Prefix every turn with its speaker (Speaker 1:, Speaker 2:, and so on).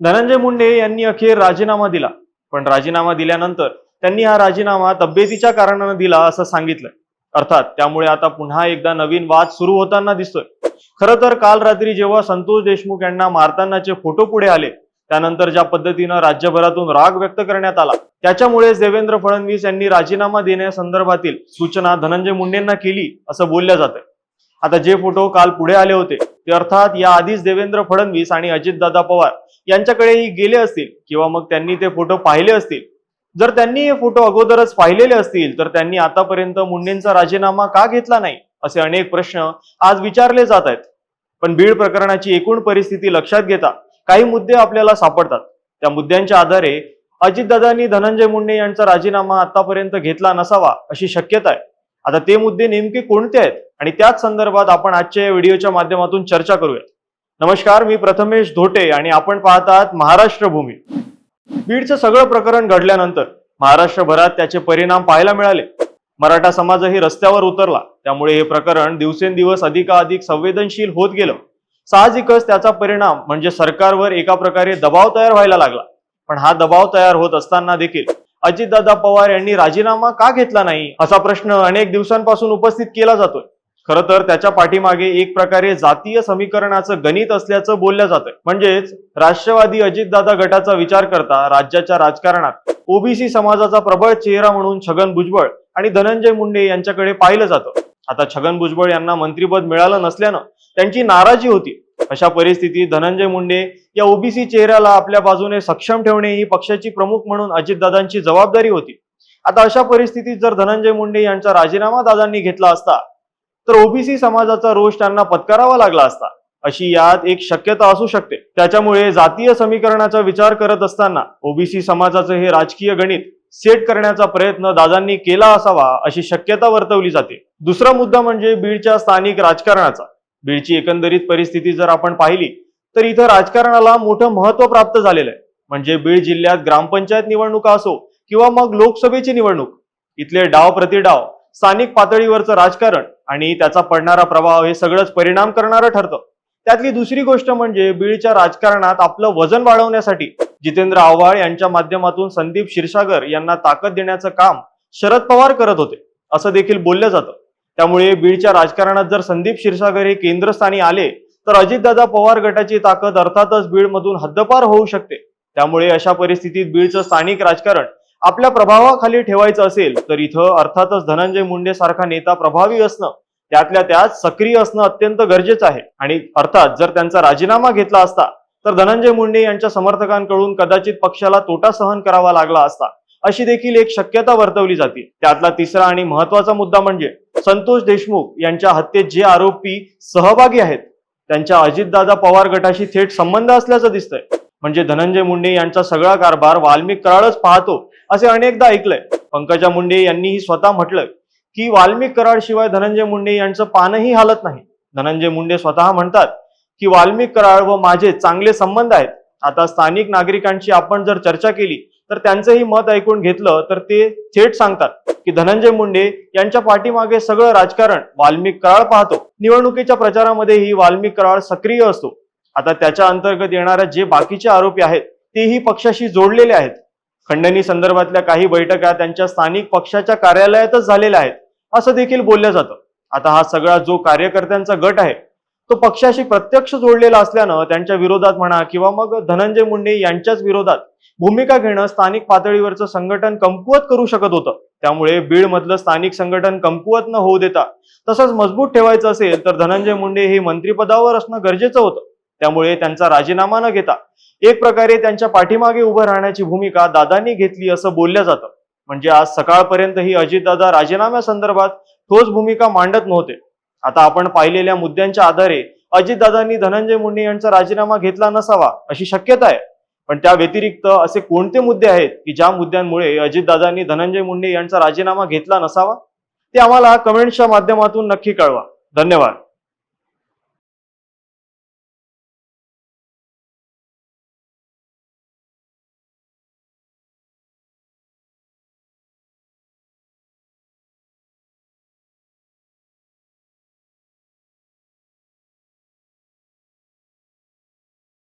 Speaker 1: धनंजय मुंडे यांनी अखेर राजीनामा दिला. पण राजीनामा दिल्यानंतर त्यांनी हा राजीनामा तब्येतीच्या कारणानं दिला असं सांगितलं. अर्थात त्यामुळे आता पुन्हा एकदा नवीन वाद सुरू होताना दिसतोय. खरं तर काल रात्री जेव्हा संतोष देशमुख यांना मारतानाचे फोटो पुढे आले त्यानंतर ज्या पद्धतीनं राज्यभरातून राग व्यक्त करण्यात आला त्याच्यामुळेच देवेंद्र फडणवीस यांनी राजीनामा देण्यासंदर्भातील सूचना धनंजय मुंडेंना केली असं बोललं जातं आता जे फोटो काल पुढे आले होते ते अर्थात या आधीच देवेंद्र फडणवीस आणि अजितदादा पवार यांच्याकडेही गेले असतील किंवा मग त्यांनी ते फोटो पाहिले असतील. जर त्यांनी हे फोटो अगोदरच पाहिलेले असतील तर त्यांनी आतापर्यंत मुंडेंचा राजीनामा का घेतला नाही? असे अनेक प्रश्न आज विचारले जात आहेत. पण बीड प्रकरणाची एकूण परिस्थिती लक्षात घेता काही मुद्दे आपल्याला सापडतात. त्या मुद्द्यांच्या आधारे अजितदादांनी धनंजय मुंडे यांचा राजीनामा आतापर्यंत घेतला नसावा अशी शक्यता आहे. आता ते मुद्दे नेमके कोणते आहेत? आणि त्याच संदर्भात आपण आजच्या या व्हिडिओच्या माध्यमातून चर्चा करूया नमस्कार मी प्रथमेश धोटे आणि आपण पाहत आहात महाराष्ट्र भूमी बीडचं सगळं प्रकरण घडल्यानंतर महाराष्ट्रभरात त्याचे परिणाम पाहायला मिळाले. मराठा समाजही रस्त्यावर उतरला. त्यामुळे हे प्रकरण दिवसेंदिवस अधिकाधिक संवेदनशील होत गेलं. साहजिकच त्याचा परिणाम म्हणजे सरकारवर एका प्रकारे दबाव तयार व्हायला लागला. पण हा दबाव तयार होत असताना देखील अजितदादा पवार यांनी राजीनामा का घेतला नाही असा प्रश्न अनेक दिवसांपासून उपस्थित केला जातोय. खरं तर त्याच्या पाठीमागे एक प्रकारे जातीय समीकरणाचं गणित असल्याचं बोललं जातंय. म्हणजेच राष्ट्रवादी अजितदादा गटाचा विचार करता राज्याच्या राजकारणात ओबीसी समाजाचा प्रबळ चेहरा म्हणून छगन भुजबळ आणि धनंजय मुंडे यांच्याकडे पाहिलं जातं. आता छगन भुजबळ यांना मंत्रीपद मिळालं नसल्यानं त्यांची नाराजी होती. अशा परिस्थितीत धनंजय मुंडे या ओबीसी चेहऱ्याला आपल्या बाजूने सक्षम ठेवणे ही पक्षाची प्रमुख म्हणून अजितदादांची जबाबदारी होती. आता अशा परिस्थितीत जर धनंजय मुंडे यांचा राजीनामा दादांनी घेतला असता तर ओबीसी समाजाचा रोष त्यांना पत्करावा लागला असता. अशी यात एक शक्यता असू शकते. त्याच्यामुळे जातीय समीकरणाचा विचार करत असताना ओबीसी समाजाचं हे राजकीय गणित सेट करण्याचा प्रयत्न दादांनी केला असावा अशी शक्यता वर्तवली जाते. दुसरा मुद्दा म्हणजे बीडच्या स्थानिक राजकारणाचा. बीडची एकंदरीत परिस्थिती जर आपण पाहिली तर इथं राजकारणाला मोठं महत्त्व प्राप्त झालेलं आहे. म्हणजे बीड जिल्ह्यात ग्रामपंचायत निवडणुका असो किंवा मग लोकसभेची निवडणूक इथले डाव प्रतिडाव स्थानिक पातळीवरचं राजकारण आणि त्याचा पडणारा प्रभाव हे सगळंच परिणाम करणारं ठरतं. त्यातली दुसरी गोष्ट म्हणजे बीडच्या राजकारणात आपलं वजन वाढवण्यासाठी जितेंद्र आव्हाड यांच्या माध्यमातून संदीप क्षीरसागर यांना ताकद देण्याचं काम शरद पवार करत होते असं देखील बोललं जातं. त्यामुळे बीडच्या राजकारणात जर संदीप क्षीरसागर हे केंद्रस्थानी आले तर अजितदादा पवार गटाची ताकद अर्थातच बीडमधून हद्दपार होऊ शकते. त्यामुळे अशा परिस्थितीत बीडचं स्थानिक राजकारण आपल्या प्रभावाखाली ठेवायचं असेल तर इथं अर्थातच धनंजय मुंडे सारखा नेता प्रभावी असणं त्यातल्या त्यात सक्रिय असणं अत्यंत गरजेचं आहे. आणि अर्थात जर त्यांचा राजीनामा घेतला असता तर धनंजय मुंडे यांच्या समर्थकांकडून कदाचित पक्षाला तोटा सहन करावा लागला असता अशी देखील एक शक्यता वर्तवली जाते. त्यातला तिसरा आणि महत्त्वाचा मुद्दा म्हणजे संतोष देशमुख यांच्या हत्येत जे आरोपी सहभागी आहेत त्यांच्या अजितदादा पवार गटाशी थेट संबंध असल्याचं दिसतंय. म्हणजे धनंजय मुंडे यांचा सगळा कारभार वाल्मिक कराळच पाहतो असे अनेकदा ऐकलंय. पंकजा मुंडे यांनीही स्वतः म्हटलंय की वाल्मिक कराड शिवाय धनंजय मुंडे यांचं पानही हालत नाही. धनंजय मुंडे स्वतः म्हणतात की वाल्मिक कराड व माझे चांगले संबंध आहेत. आता स्थानिक नागरिकांची आपण जर चर्चा केली तर त्यांचंही मत ऐकून घेतलं तर ते थेट सांगतात. की धनंजय मुंडे यांच्या पाठीमागे सगळं राजकारण वाल्मिक कराळ पाहतो. निवडणुकीच्या प्रचारामध्येही वाल्मिक कराळ सक्रिय असतो. आता त्याच्या अंतर्गत येणाऱ्या जे बाकीचे आरोपी आहेत तेही पक्षाशी जोडलेले आहेत. खंडणी संदर्भातल्या काही बैठका त्यांच्या स्थानिक पक्षाच्या कार्यालयातच झालेल्या आहेत असं देखील बोललं जातं. आता हा सगळा जो कार्यकर्त्यांचा गट आहे तो पक्षाशी प्रत्यक्ष जोडलेला असल्यानं त्यांच्या विरोधात म्हणा किंवा मग धनंजय मुंडे यांच्याच विरोधात भूमिका घेणं स्थानिक पातळीवरचं संघटन कमकुवत करू शकत होतं. त्यामुळे बीडमधलं स्थानिक संघटन कमकुवत न होऊ देता तसंच मजबूत ठेवायचं असेल तर धनंजय मुंडे हे मंत्रिपदावर असणं गरजेचं होतं. त्यामुळे त्यांचा राजीनामा न घेता एक प्रकारे त्यांच्या पाठीमागे उभं राहण्याची भूमिका दादांनी घेतली असं बोललं जातं. म्हणजे आज सकाळपर्यंत ही अजितदादा राजीनाम्यासंदर्भात ठोस भूमिका मांडत नव्हते. आता आपण पाहिलेल्या मुद्द्यांच्या आधारे अजितदादांनी धनंजय मुंडे यांचा राजीनामा घेतला नसावा अशी शक्यता आहे. पण त्या व्यतिरिक्त असे कोणते मुद्दे आहेत की ज्या मुद्द्यांमुळे अजितदादांनी धनंजय मुंडे यांचा राजीनामा घेतला नसावा? ते आम्हाला कमेंट्सच्या माध्यमातून नक्की कळवा. धन्यवाद.